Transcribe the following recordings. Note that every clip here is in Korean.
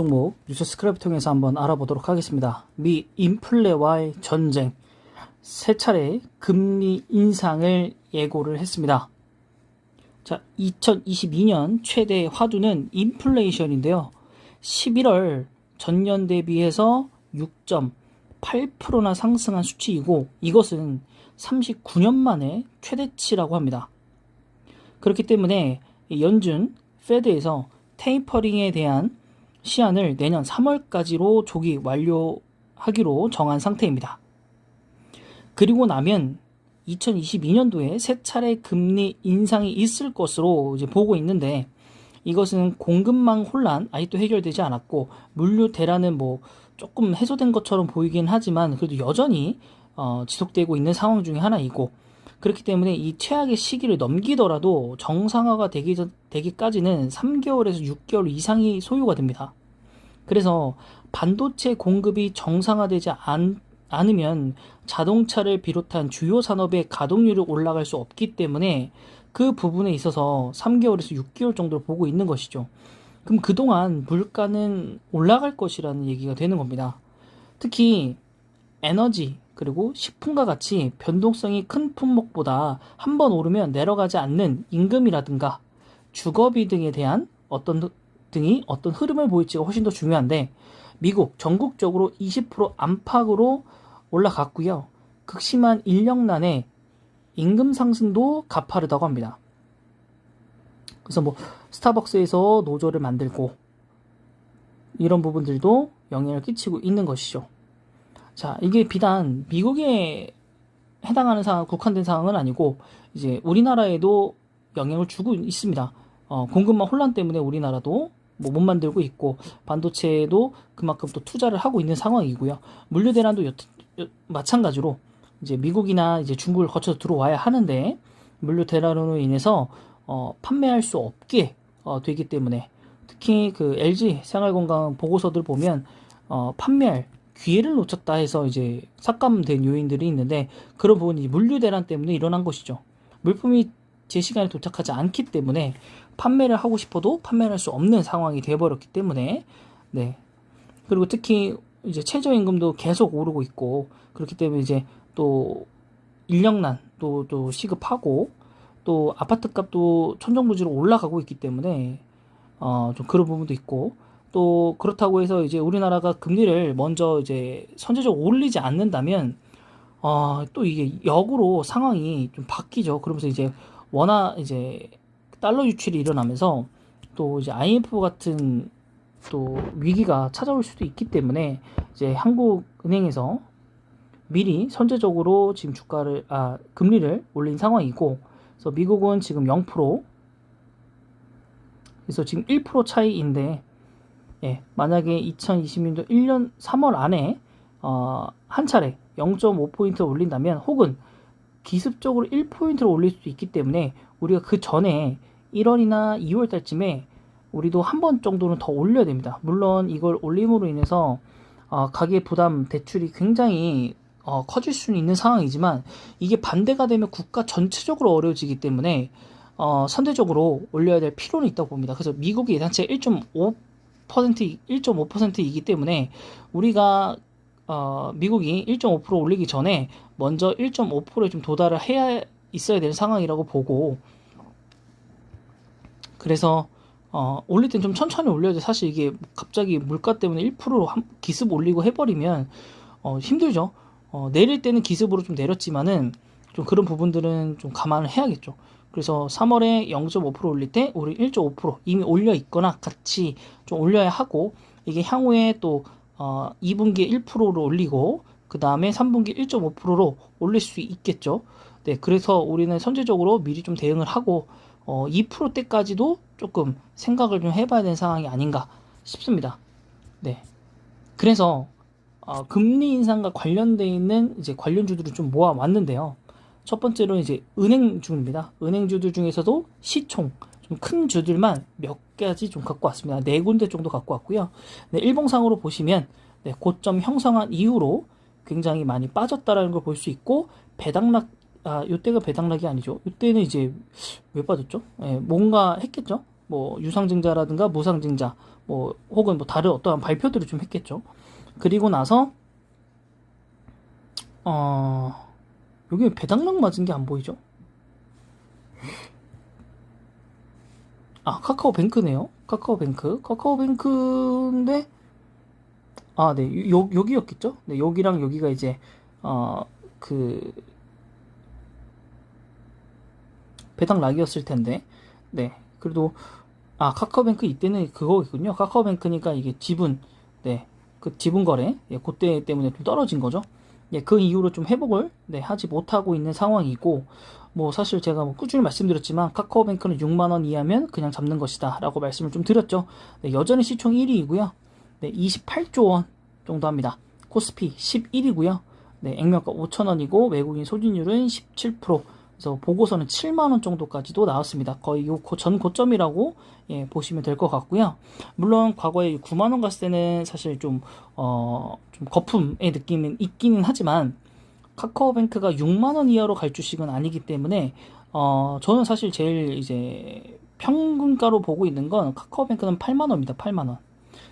종목 뉴스 스크랩 통해서 한번 알아보도록 하겠습니다. 미 인플레와의 전쟁 세 차례 금리 인상을 예고를 했습니다. 자, 2022년 최대 화두는 인플레이션인데요. 11월 전년 대비해서 6.8%나 상승한 수치이고 이것은 39년 만에 최대치라고 합니다. 그렇기 때문에 연준 페드에서 테이퍼링에 대한 시한을 내년 3월까지로 조기 완료하기로 정한 상태입니다. 그리고 나면 2022년도에 세 차례 금리 인상이 있을 것으로 이제 보고 있는데 이것은 공급망 혼란 아직도 해결되지 않았고 물류 대란은 뭐 조금 해소된 것처럼 보이긴 하지만 그래도 여전히 어, 지속되고 있는 상황 중에 하나이고 그렇기 때문에 이 최악의 시기를 넘기더라도 정상화가 되기, 전- 되기까지는 3개월에서 6개월 이상이 소요가 됩니다. 그래서 반도체 공급이 정상화되지 않, 않으면 자동차를 비롯한 주요 산업의 가동률이 올라갈 수 없기 때문에 그 부분에 있어서 3개월에서 6개월 정도를 보고 있는 것이죠. 그럼 그동안 물가는 올라갈 것이라는 얘기가 되는 겁니다. 특히 에너지 그리고 식품과 같이 변동성이 큰 품목보다 한 번 오르면 내려가지 않는 임금이라든가 주거비 등에 대한 어떤 흐- 등이 어떤 흐름을 보일지가 훨씬 더 중요한데 미국 전국적으로 20% 안팎으로 올라갔고요. 극심한 인력난에 임금 상승도 가파르다고 합니다. 그래서 뭐 스타벅스에서 노조를 만들고 이런 부분들도 영향을 끼치고 있는 것이죠. 자, 이게 비단 미국에 해당하는 상황, 국한된 상황은 아니고 이제 우리나라에도 영향을 주고 있습니다. 어, 공급망 혼란 때문에 우리나라도 뭐 못 만들고 있고 반도체도 그만큼 또 투자를 하고 있는 상황이고요. 물류 대란도 여, 여- 마찬가지로 이제 미국이나 이제 중국을 거쳐서 들어와야 하는데 물류 대란으로 인해서 어, 판매할 수 없게 어, 되기 때문에 특히 그 LG 생활건강 보고서들 보면 어, 판매할 기회를 놓쳤다 해서 이제 삭감된 요인들이 있는데 그런 부분이 물류 대란 때문에 일어난 것이죠. 물품이 제 시간에 도착하지 않기 때문에 판매를 하고 싶어도 판매를 할 수 없는 상황이 되어버렸기 때문에 네 그리고 특히 이제 최저임금도 계속 오르고 있고 그렇기 때문에 이제 또 인력난 또 또 시급하고 또 아파트 값도 천정부지로 올라가고 있기 때문에 어 좀 그런 부분도 있고 또 그렇다고 해서 이제 우리나라가 금리를 먼저 이제 선제적으로 올리지 않는다면 어, 또 이게 역으로 상황이 좀 바뀌죠. 그러면서 이제 원화 이제 달러 유출이 일어나면서 또 이제 IMF 같은 또 위기가 찾아올 수도 있기 때문에 이제 한국 은행에서 미리 선제적으로 지금 주가를 아 금리를 올린 상황이고 그래서 미국은 지금 0% 그래서 지금 1% 차이인데 예, 만약에 2020년도 1년 3월 안에 어, 한 차례 0.5포인트 올린다면 혹은 기습적으로 1포인트를 올릴 수도 있기 때문에 우리가 그 전에 1월이나 2월 달쯤에 우리도 한 번 정도는 더 올려야 됩니다. 물론 이걸 올림으로 인해서 어, 가계 부담 대출이 굉장히 어, 커질 수는 있는 상황이지만 이게 반대가 되면 국가 전체적으로 어려워지기 때문에 어, 선제적으로 올려야 될 필요는 있다고 봅니다. 그래서 미국의 예상치가 1.5% 1.5%이기 때문에 우리가 어, 미국이 1.5% 올리기 전에 먼저 1.5%에 좀 도달을 해야 있어야 되는 상황이라고 보고 그래서 어, 올릴 땐 좀 천천히 올려야 돼. 사실 이게 갑자기 물가 때문에 1%로 한, 기습 올리고 해버리면 어, 힘들죠. 어, 내릴 때는 기습으로 좀 내렸지만은 좀 그런 부분들은 좀 감안을 해야겠죠. 그래서 3월에 0.5% 올릴 때 우리 1.5% 이미 올려 있거나 같이 좀 올려야 하고 이게 향후에 또 어, 2분기에 1%로 올리고 그 다음에 3분기 1.5%로 올릴 수 있겠죠. 네, 그래서 우리는 선제적으로 미리 좀 대응을 하고 어, 2%대까지도 조금 생각을 좀 해봐야 되는 상황이 아닌가 싶습니다. 네, 그래서 어, 금리 인상과 관련돼 있는 이제 관련주들을 좀 모아 왔는데요. 첫 번째로 이제 은행주입니다. 은행주들 중에서도 시총 좀 큰 주들만 몇 가지 좀 갖고 왔습니다. 네 군데 정도 갖고 왔고요. 네, 일봉상으로 보시면 네, 고점 형성한 이후로 굉장히 많이 빠졌다라는 걸 볼 수 있고 배당락 아 요때가 배당락이 아니죠. 요때는 이제 왜 빠졌죠? 예, 뭔가 했겠죠. 뭐 유상증자라든가 무상증자 뭐 혹은 뭐 다른 어떠한 발표들을 좀 했겠죠. 그리고 나서 어 여기 배당락 맞은 게 안 보이죠? 아 카카오뱅크네요. 카카오뱅크 카카오뱅크인데 아, 네. 요, 여기였겠죠? 네, 여기랑 여기가 이제, 어, 그, 배당 락이었을 텐데, 네. 그래도, 아, 카카오뱅크 이때는 그거겠군요. 카카오뱅크니까 이게 지분, 네. 그 지분 거래, 예, 그때 때문에 좀 떨어진 거죠. 예, 그 이후로 좀 회복을, 네, 하지 못하고 있는 상황이고, 뭐, 사실 제가 뭐 꾸준히 말씀드렸지만, 카카오뱅크는 6만 원 이하면 그냥 잡는 것이다. 라고 말씀을 좀 드렸죠. 네, 여전히 시총 1위이고요. 네, 28조 원 정도 합니다. 코스피 11이고요. 네, 액면가 5천 원이고 외국인 소진율은 17%. 그래서 보고서는 7만 원 정도까지도 나왔습니다. 거의 요전 고점이라고 예, 보시면 될 것 같고요. 물론 과거에 9만 원 갔을 때는 사실 좀 어, 좀 거품의 느낌은 있기는 하지만 카카오뱅크가 6만 원 이하로 갈 주식은 아니기 때문에 어, 저는 사실 제일 이제 평균가로 보고 있는 건 카카오뱅크는 8만 원입니다. 8만 원.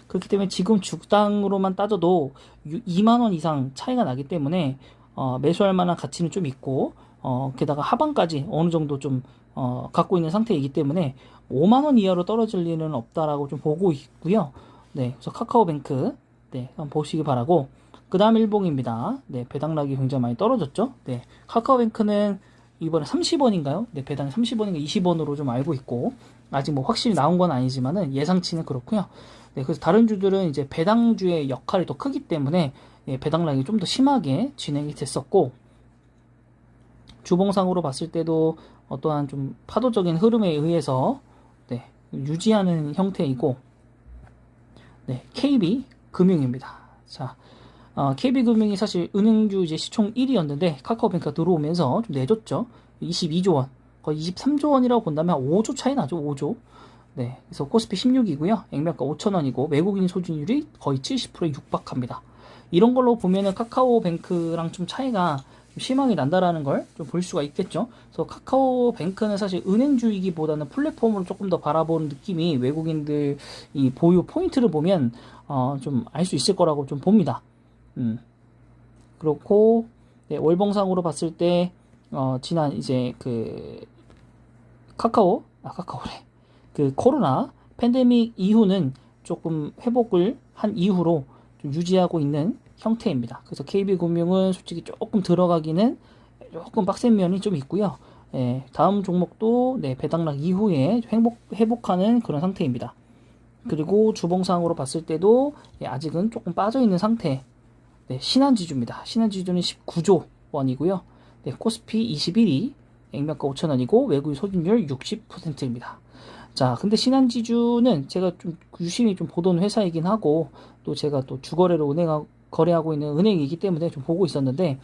그렇기 때문에 지금 주당으로만 따져도 2만 원 이상 차이가 나기 때문에 어, 매수할 만한 가치는 좀 있고 어, 게다가 하방까지 어느 정도 좀 어, 갖고 있는 상태이기 때문에 5만 원 이하로 떨어질 일은 없다라고 좀 보고 있고요. 네, 그래서 카카오뱅크 네, 한번 보시기 바라고 그다음 일봉입니다. 네, 배당락이 굉장히 많이 떨어졌죠. 네, 카카오뱅크는 이번에 30원인가요? 네, 배당이 30원인가 20원으로 좀 알고 있고 아직 뭐 확실히 나온 건 아니지만은 예상치는 그렇고요. 네, 그래서 다른 주들은 이제 배당주의 역할이 더 크기 때문에 예, 배당락이 좀 더 심하게 진행이 됐었고 주봉상으로 봤을 때도 어떠한 좀 파도적인 흐름에 의해서 네, 유지하는 형태이고 네, KB 금융입니다. 자, 어, KB 금융이 사실 은행주 이제 시총 1위였는데 카카오뱅크가 들어오면서 좀 내줬죠. 22조 원, 거의 23조 원이라고 본다면 5조 차이 나죠. 5조. 네, 그래서 코스피 16이고요. 액면가 5천원이고 외국인 소진율이 거의 70%에 육박합니다. 이런 걸로 보면은 카카오뱅크랑 좀 차이가 좀 심하게 난다라는 걸 좀 볼 수가 있겠죠. 그래서 카카오뱅크는 사실 은행주이기보다는 플랫폼으로 조금 더 바라보는 느낌이 외국인들 이 보유 포인트를 보면 어, 좀 알 수 있을 거라고 좀 봅니다. 음. 그렇고 네, 월봉상으로 봤을 때 어, 지난 이제 그 카카오 아 카카오래 그 코로나 팬데믹 이후는 조금 회복을 한 이후로 좀 유지하고 있는 형태입니다. 그래서 KB금융은 솔직히 조금 들어가기는 조금 빡센 면이 좀 있고요. 예, 다음 종목도 네, 배당락 이후에 회복, 회복하는 그런 상태입니다. 그리고 주봉상으로 봤을 때도 예, 아직은 조금 빠져 있는 상태. 네, 신한지주입니다. 신한지주는 19조 원이고요. 네, 코스피 21위, 액면가 5천원이고 외국인 소진율 60%입니다. 자, 근데 신한지주는 제가 좀 유심히 좀 보던 회사이긴 하고 또 제가 또 주거래로 은행 거래하고 있는 은행이기 때문에 좀 보고 있었는데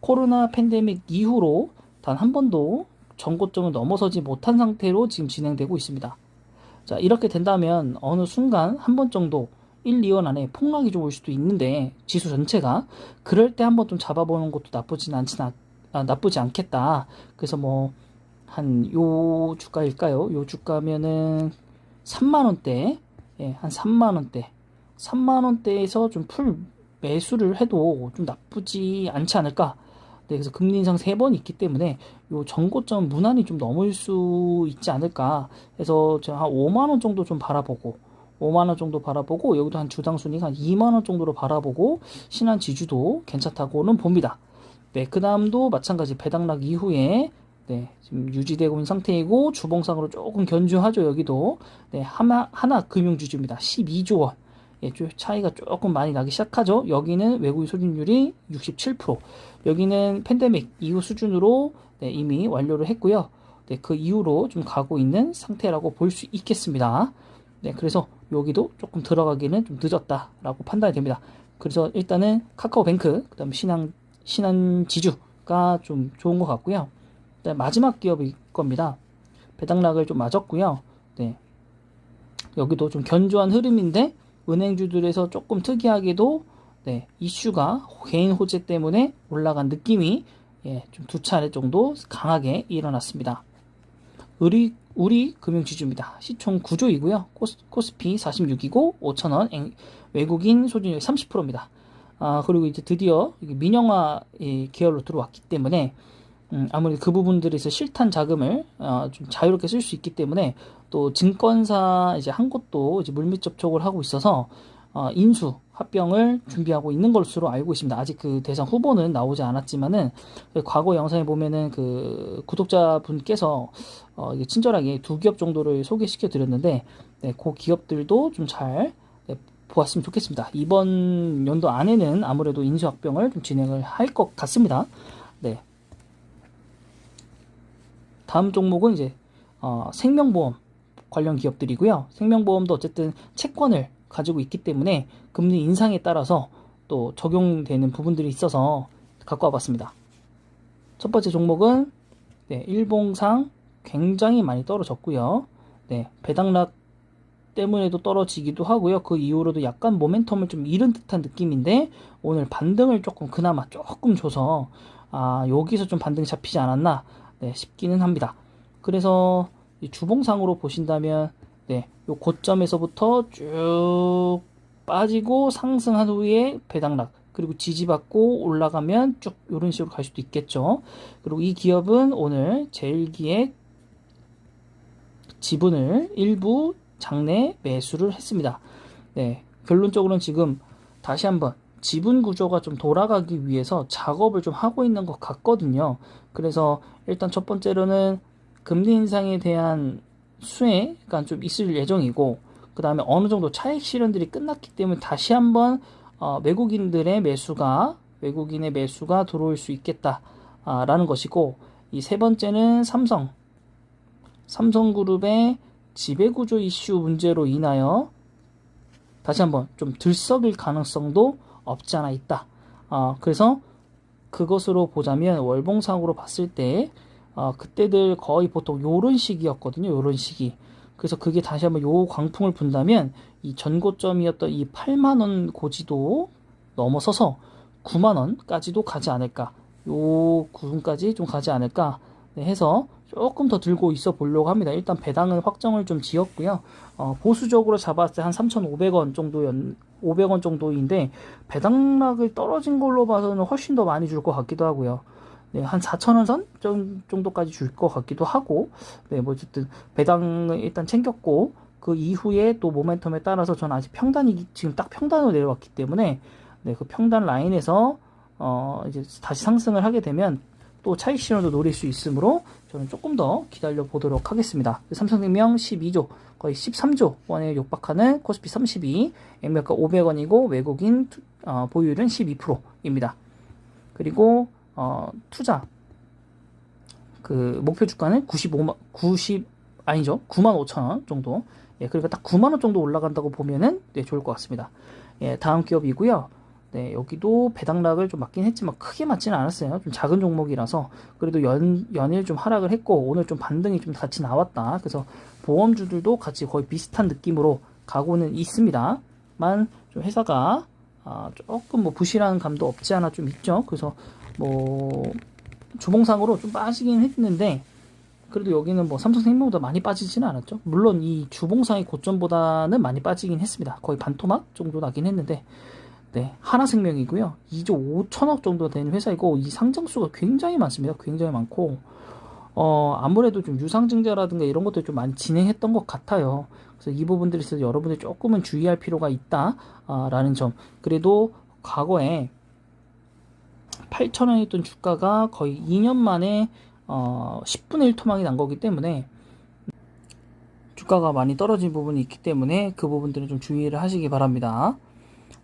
코로나 팬데믹 이후로 단 한 번도 전고점을 넘어서지 못한 상태로 지금 진행되고 있습니다. 자, 이렇게 된다면 어느 순간 한 번 정도 1, 2원 안에 폭락이 좀 올 수도 있는데 지수 전체가 그럴 때 한번 좀 잡아보는 것도 나쁘진 않진 않, 아, 나쁘지 않겠다. 그래서 뭐 한 요 주가일까요? 요 주가면은 3만 원대, 예, 한 3만 원대, 3만 원대에서 좀 풀 매수를 해도 좀 나쁘지 않지 않을까? 네, 그래서 금리 인상 세 번 있기 때문에 요 전고점 무난히 좀 넘을 수 있지 않을까 해서 제가 한 5만 원 정도 좀 바라보고 5만 원 정도 바라보고 여기도 한 주당 순위가 한 2만 원 정도로 바라보고 신한 지주도 괜찮다고는 봅니다. 네, 그 다음도 마찬가지 배당락 이후에 네, 지금 유지되고 있는 상태이고 주봉상으로 조금 견주하죠 여기도 네, 하나 하나 금융주주입니다. 12조 원. 예, 좀 차이가 조금 많이 나기 시작하죠. 여기는 외국인 소진율이 67%, 여기는 팬데믹 이후 수준으로 네, 이미 완료를 했고요. 네, 그 이후로 좀 가고 있는 상태라고 볼 수 있겠습니다. 네, 그래서 여기도 조금 들어가기는 좀 늦었다라고 판단이 됩니다. 그래서 일단은 카카오뱅크, 그다음 신한 신한지주가 좀 좋은 것 같고요. 그다음 마지막 기업일 겁니다. 배당락을 좀 맞았고요. 네, 여기도 좀 견조한 흐름인데 은행주들에서 조금 특이하게도 네, 이슈가 개인 호재 때문에 올라간 느낌이 예, 좀 두 차례 정도 강하게 일어났습니다. 의리, 우리 금융지주입니다. 시총 9조이고요. 코스, 코스피 46이고 5천원, eng- 외국인 소진율 30%입니다. 아, 그리고 이제 드디어 민영화 이 계열로 들어왔기 때문에 음, 아무래도 그 부분들에서 실탄 자금을 어, 좀 자유롭게 쓸 수 있기 때문에 또 증권사 이제 한 곳도 이제 물밑 접촉을 하고 있어서 어, 인수 합병을 준비하고 있는 것으로 알고 있습니다. 아직 그 대상 후보는 나오지 않았지만은 그 과거 영상에 보면은 그 구독자 분께서 어, 이게 친절하게 두 기업 정도를 소개시켜 드렸는데 네, 그 기업들도 좀잘 네, 보았으면 좋겠습니다. 이번 연도 안에는 아무래도 인수 합병을 좀 진행을 할 것 같습니다. 네. 다음 종목은 이제 어, 생명보험 관련 기업들이고요. 생명보험도 어쨌든 채권을 가지고 있기 때문에 금리 인상에 따라서 또 적용되는 부분들이 있어서 갖고 와봤습니다. 첫 번째 종목은 네, 일봉상 굉장히 많이 떨어졌고요. 네, 배당락 때문에도 떨어지기도 하고요. 그 이후로도 약간 모멘텀을 좀 잃은 듯한 느낌인데 오늘 반등을 조금 그나마 조금 줘서 아 여기서 좀 반등이 잡히지 않았나 네, 싶기는 합니다. 그래서 이 주봉상으로 보신다면 네, 요 고점에서부터 쭉 빠지고 상승한 후에 배당락 그리고 지지받고 올라가면 쭉 이런 식으로 갈 수도 있겠죠. 그리고 이 기업은 오늘 제일기획 지분을 일부 장내 매수를 했습니다. 네, 결론적으로는 지금 다시 한번 지분 구조가 좀 돌아가기 위해서 작업을 좀 하고 있는 것 같거든요. 그래서 일단 첫 번째로는 금리 인상에 대한 수혜가 좀 있을 예정이고 그 다음에 어느 정도 차익 실현들이 끝났기 때문에 다시 한번 어, 외국인들의 매수가 외국인의 매수가 들어올 수 있겠다라는 것이고 이 세 번째는 삼성 삼성그룹의 지배구조 이슈 문제로 인하여 다시 한번 좀 들썩일 가능성도 없지 않아 있다. 어, 그래서 그것으로 보자면 월봉상으로 봤을 때 어, 그때들 거의 보통 요런 시기였거든요. 요런 시기. 그래서 그게 다시 한번 요 광풍을 분다면 이 전고점이었던 이 8만 원 고지도 넘어서서 9만 원까지도 가지 않을까. 요 구간까지 좀 가지 않을까 네, 해서 조금 더 들고 있어 보려고 합니다. 일단 배당은 확정을 좀 지었고요. 어, 보수적으로 잡았을 때 한 3,500원 정도였 500원 정도인데 배당락을 떨어진 걸로 봐서는 훨씬 더 많이 줄 것 같기도 하고요. 네, 한 4,000원 선 정- 정도까지 줄 것 같기도 하고, 네, 뭐 어쨌든 배당을 일단 챙겼고, 그 이후에 또 모멘텀에 따라서 저는 아직 평단이 지금 딱 평단으로 내려왔기 때문에, 네, 그 평단 라인에서 어, 이제 다시 상승을 하게 되면 또 차익 실현도 노릴 수 있으므로 저는 조금 더 기다려 보도록 하겠습니다. 삼성생명 12조, 거의 13조 원에 육박하는 코스피 32, 액면가 500원이고 외국인 투- 어, 보유율은 12%입니다. 그리고 어, 투자. 그 목표 주가는 95만 90 아니죠? 9만 5천 원 정도. 예 그러니까 딱 9만 원 정도 올라간다고 보면은 네 좋을 것 같습니다. 예 다음 기업이고요 네 여기도 배당락을 좀 맞긴 했지만 크게 맞지는 않았어요 좀 작은 종목이라서 그래도 연 연일 좀 하락을 했고 오늘 좀 반등이 좀 같이 나왔다 그래서 보험주들도 같이 거의 비슷한 느낌으로 가고는 있습니다만 좀 회사가 아, 조금 뭐 부실한 감도 없지 않아 좀 있죠 그래서 뭐 주봉상으로 좀 빠지긴 했는데 그래도 여기는 뭐 삼성생명보다 많이 빠지지는 않았죠. 물론 이 주봉상의 고점보다는 많이 빠지긴 했습니다. 거의 반토막 정도 나긴 했는데 네 하나생명이고요. 2조 5천억 정도 되는 회사이고 이 상장수가 굉장히 많습니다. 굉장히 많고 어 아무래도 좀 유상증자라든가 이런 것들 좀 많이 진행했던 것 같아요. 그래서 이 부분들에 있어서 여러분들 조금은 주의할 필요가 있다라는 점. 그래도 과거에 8,000원이었던 주가가 거의 2년 만에 어, 10분의 1 토막이 난 거기 때문에 주가가 많이 떨어진 부분이 있기 때문에 그 부분들은 좀 주의를 하시기 바랍니다.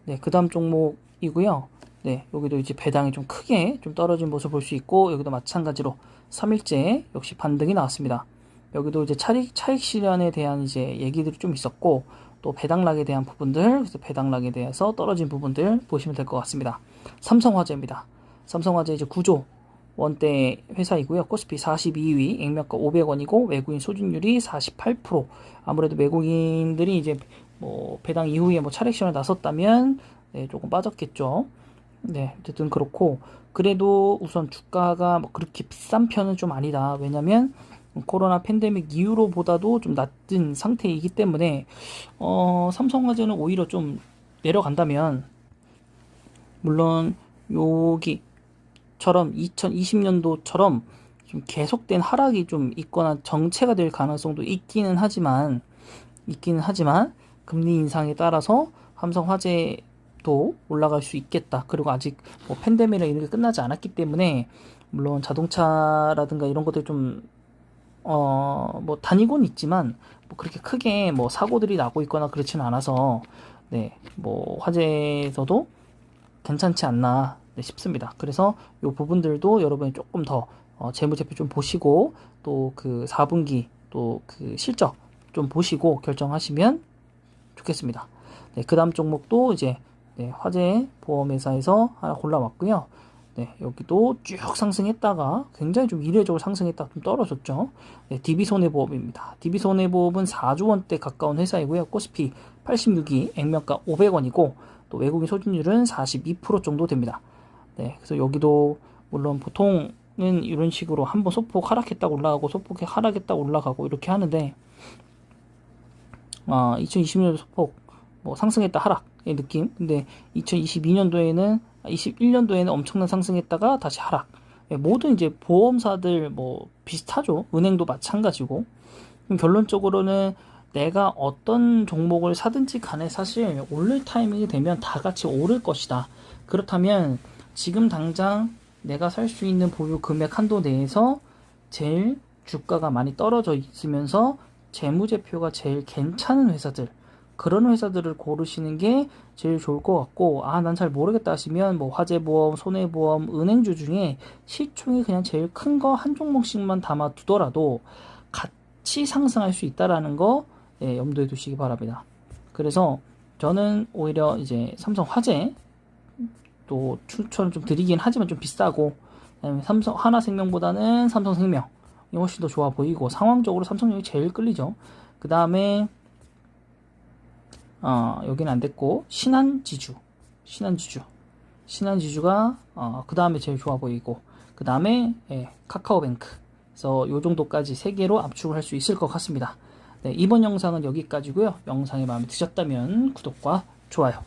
네, 그 다음 종목이고요. 네, 여기도 이제 배당이 좀 크게 좀 떨어진 모습 볼 수 있고 여기도 마찬가지로 3일째 역시 반등이 나왔습니다. 여기도 이제 차익, 차익 실현에 대한 이제 얘기들이 좀 있었고 또 배당락에 대한 부분들, 그래서 배당락에 대해서 떨어진 부분들 보시면 될 것 같습니다. 삼성화재입니다. 삼성화재 이제 9조 원대 회사이고요. 코스피 42위, 액면가 500원이고 외국인 소진율이 48%. 아무래도 외국인들이 이제 뭐 배당 이후에 뭐 실현을 나섰다면 네, 조금 빠졌겠죠. 네, 어쨌든 그렇고 그래도 우선 주가가 뭐 그렇게 비싼 편은 좀 아니다. 왜냐면 코로나 팬데믹 이후로보다도 좀 낮은 상태이기 때문에 어, 삼성화재는 오히려 좀 내려간다면 물론 여기처럼 2020년도처럼 좀 계속된 하락이 좀 있거나 정체가 될 가능성도 있기는 하지만 있기는 하지만 금리 인상에 따라서 삼성 화재도 올라갈 수 있겠다. 그리고 아직 뭐 팬데믹이나 이런 게 끝나지 않았기 때문에 물론 자동차라든가 이런 것들 좀 어, 뭐 다니고는 있지만 뭐 그렇게 크게 뭐 사고들이 나고 있거나 그렇지는 않아서 네, 뭐 화재에서도 괜찮지 않나 네, 싶습니다. 그래서 이 부분들도 여러분이 조금 더 어, 재무제표 좀 보시고 또 그 4분기 또 그 실적 좀 보시고 결정하시면 좋겠습니다. 네, 그 다음 종목도 이제 네, 화재 보험회사에서 하나 골라왔고요. 네, 여기도 쭉 상승했다가 굉장히 좀 이례적으로 상승했다가 좀 떨어졌죠. 네, DB손해보험입니다. DB손해보험은 4조 원대 가까운 회사이고요. 코스피 86이 액면가 500원이고 또 외국인 소진율은 42% 정도 됩니다. 네, 그래서 여기도 물론 보통은 이런 식으로 한번 소폭 하락했다가 올라가고 소폭 하락했다가 올라가고 이렇게 하는데 아, 2020년도 소폭 뭐 상승했다 하락의 느낌. 근데 2022년도에는 21년도에는 엄청난 상승했다가 다시 하락. 예, 모든 이제 보험사들 뭐 비슷하죠. 은행도 마찬가지고. 결론적으로는 내가 어떤 종목을 사든지 간에 사실 오를 타이밍이 되면 다 같이 오를 것이다. 그렇다면 지금 당장 내가 살 수 있는 보유 금액 한도 내에서 제일 주가가 많이 떨어져 있으면서 재무제표가 제일 괜찮은 회사들 그런 회사들을 고르시는 게 제일 좋을 것 같고 아 난 잘 모르겠다 하시면 뭐 화재보험, 손해보험, 은행주 중에 시총이 그냥 제일 큰 거 한 종목씩만 담아 두더라도 같이 상승할 수 있다라는 거 예, 염두에 두시기 바랍니다. 그래서 저는 오히려 이제 삼성 화재 또 추천을 좀 드리긴 하지만 좀 비싸고 삼성 하나생명보다는 삼성생명 이 훨씬 더 좋아 보이고 상황적으로 삼성전이 제일 끌리죠. 그 다음에 어, 여기는 안 됐고 신한지주, 신한지주, 신한지주가 어, 그 다음에 제일 좋아 보이고 그 다음에 예, 카카오뱅크. 그래서 요 정도까지 세 개로 압축을 할 수 있을 것 같습니다. 네, 이번 영상은 여기까지고요. 영상이 마음에 드셨다면 구독과 좋아요